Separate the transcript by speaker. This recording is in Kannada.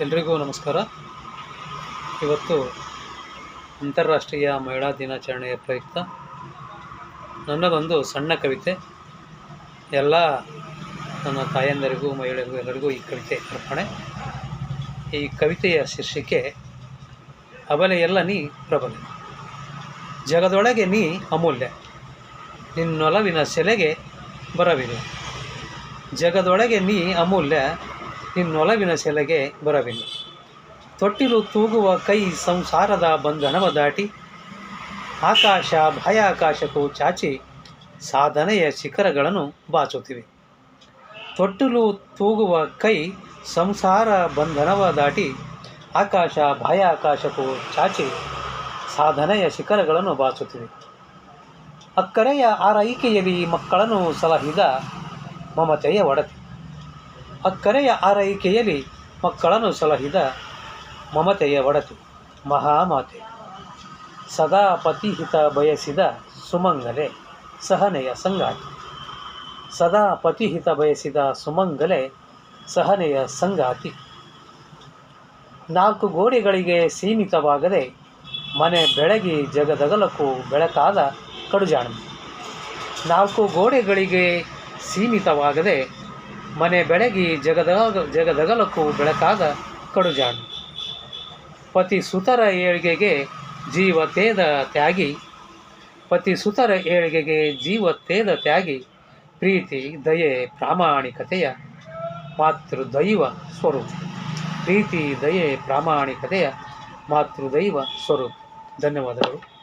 Speaker 1: ಎಲ್ರಿಗೂ ನಮಸ್ಕಾರ. ಇವತ್ತು ಅಂತಾರಾಷ್ಟ್ರೀಯ ಮಹಿಳಾ ದಿನಾಚರಣೆಯ ಪ್ರಯುಕ್ತ ನನ್ನದೊಂದು ಸಣ್ಣ ಕವಿತೆ. ಎಲ್ಲ ನನ್ನ ತಾಯಂದರಿಗೂ, ಮಹಿಳೆಯರಿಗೂ, ಎಲ್ಲರಿಗೂ ಈ ಕವಿತೆ ಅರ್ಪಣೆ. ಈ ಕವಿತೆಯ ಶೀರ್ಷಿಕೆ ಅಬಲೆಯೆಲ್ಲ ನೀ ಪ್ರಬಲೆ. ಜಗದೊಳಗೆ ನೀ ಅಮೂಲ್ಯ. ನಿನ್ನೊಲವಿನ ಸೆಲೆಗೆ ಬರವಿದೆ. ಜಗದೊಳಗೆ ನೀ ಅಮೂಲ್ಯ. ನಿನ್ನೊಲವಿನ ಸೆಲೆಗೆ ಬರವೆನು. ತೊಟ್ಟಿಲು ತೂಗುವ ಕೈ ಸಂಸಾರದ ಬಂಧನವ ದಾಟಿ, ಆಕಾಶ ಭಯಾಕಾಶಕ್ಕೂ ಚಾಚಿ ಸಾಧನೆಯ ಶಿಖರಗಳನ್ನು ಬಾಚುತ್ತಿವೆ. ತೊಟ್ಟಿಲು ತೂಗುವ ಕೈ ಸಂಸಾರ ಬಂಧನವ ದಾಟಿ, ಆಕಾಶ ಭಯಾಕಾಶಕ್ಕೂ ಚಾಚಿ ಸಾಧನೆಯ ಶಿಖರಗಳನ್ನು ಬಾಚುತ್ತಿವೆ. ಅಕ್ಕರೆಯ ಆರೈಕೆಯಲ್ಲಿ ಮಕ್ಕಳನ್ನು ಸಲಹಿದ ಮಮತೆಯ ಒಡತಿ. ಅಕ್ಕರೆಯ ಆರೈಕೆಯಲ್ಲಿ ಮಕ್ಕಳನ್ನು ಸಲಹಿದ ಮಮತೆಯ ಒಡತಿ, ಮಹಾಮಾತೆ. ಸದಾ ಪತಿಹಿತ ಬಯಸಿದ ಸುಮಂಗಲೆ, ಸಹನೆಯ ಸಂಗಾತಿ. ಸದಾ ಪತಿಹಿತ ಬಯಸಿದ ಸುಮಂಗಲೆ, ಸಹನೆಯ ಸಂಗಾತಿ. ನಾಲ್ಕು ಗೋಡೆಗಳಿಗೆ ಸೀಮಿತವಾಗದೆ ಮನೆ ಬೆಳಗಿ ಜಗದಗಲಕ್ಕೂ ಬೆಳಕಾದ ಕಡುಜಾಣ. ನಾಲ್ಕು ಗೋಡೆಗಳಿಗೆ ಸೀಮಿತವಾಗದೆ ಮನೆ ಬೆಳಗಿ ಜಗದಗ ಜಗದಗಲಕ್ಕೂ ಬೆಳಕಾದ ಕಡುಜಾಣ. ಪತಿ ಸುತರ ಏಳಿಗೆಗೆ ಜೀವತೇದ ತ್ಯಾಗಿ. ಪತಿ ಸುತರ ಏಳಿಗೆಗೆ ಜೀವತೇದ ತ್ಯಾಗಿ. ಪ್ರೀತಿ, ದಯೆ, ಪ್ರಾಮಾಣಿಕತೆಯ ಮಾತೃದೈವ ಸ್ವರೂಪ. ಪ್ರೀತಿ, ದಯೆ, ಪ್ರಾಮಾಣಿಕತೆಯ ಮಾತೃದೈವ ಸ್ವರೂಪ. ಧನ್ಯವಾದಗಳು.